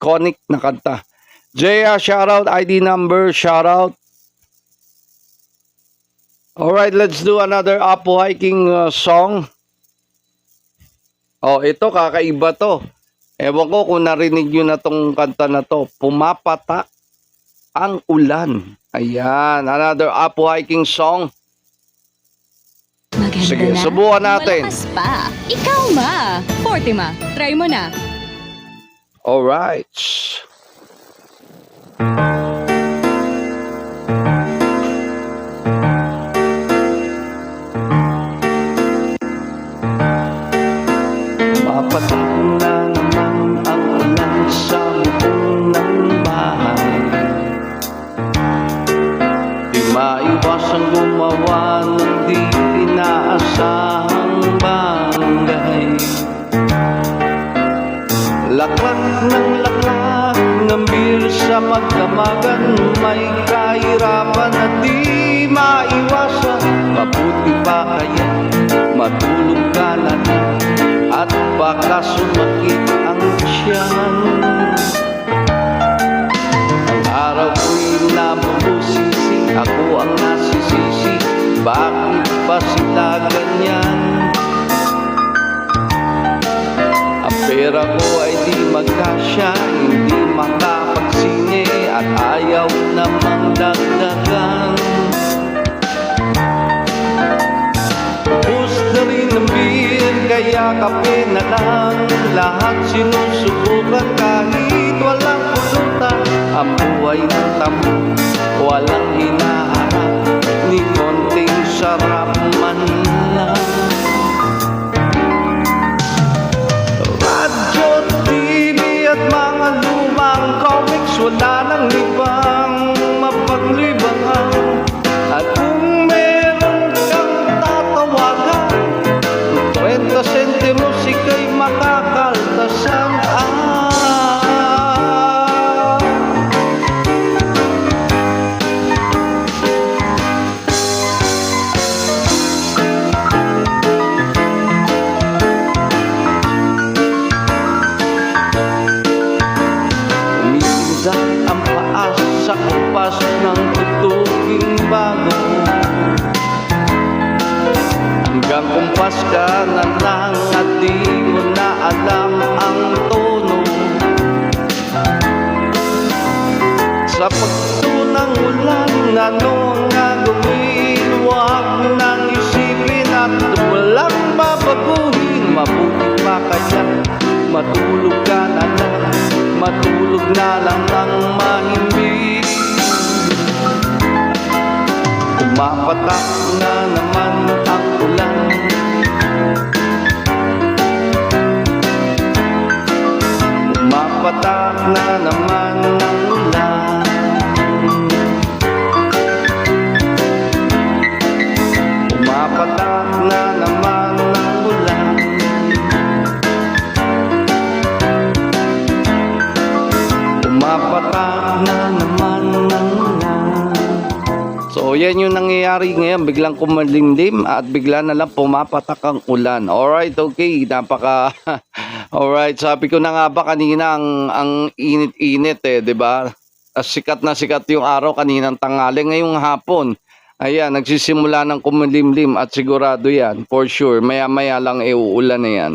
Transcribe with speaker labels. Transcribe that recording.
Speaker 1: iconic na kanta. Jaya, shoutout. ID number, shoutout. Alright, let's do another Apo Hiking uh, song. Oh, ito kakaiba to. Ewan ko kung narinig nyo na tong kanta na to. Pumapatak ang ulan. Ayan, another Apo Hiking song.
Speaker 2: Maganda
Speaker 1: Sige,
Speaker 2: na.
Speaker 1: subukan natin.
Speaker 2: Malakas pa. Ikaw ma. Forte ma. Try mo na.
Speaker 1: Alright. Papatak Laklak ng laklak ng beer sa magdamagan May kahirapan na di maiwasan. Mabuti pa kaya matulog ka na At baka sumakit ang tiyan. Ang araw ko'y nabubusisi. Ako ang nasisisi. Bakit ba sila ganyan? Pera ko ay di magkasya, hindi makapagsine at ayaw namang dagdagan. Na rin ang beer, kaya kape na lang. Lahat sinusubukan kahit walang pulutan. Ang buhay ng Wala nang ibang Hanggang kumpas ka na lang at di mo na alam ang tono. Sa pagtunang ulan, ano ang gagawin? Huwag nang isipin at walang babaguhin. Mabuti pa kaya matulog ka na lang. Matulog na lang ng mahimbing. Pumapatak na naman ang ulan Pumapatak na naman. ang So yan yung nangyayari ngayon Biglang kumalimlim at bigla na lang pumapatak ang ulan Alright, okay, napaka Alright, sabi ko na nga ba kanina ang, ang init-init eh, di ba? Sikat na sikat yung araw kaninang tanghali ngayong hapon Ayan, nagsisimula ng kumalimlim at sigurado yan, for sure. Maya-maya lang iuulan na yan.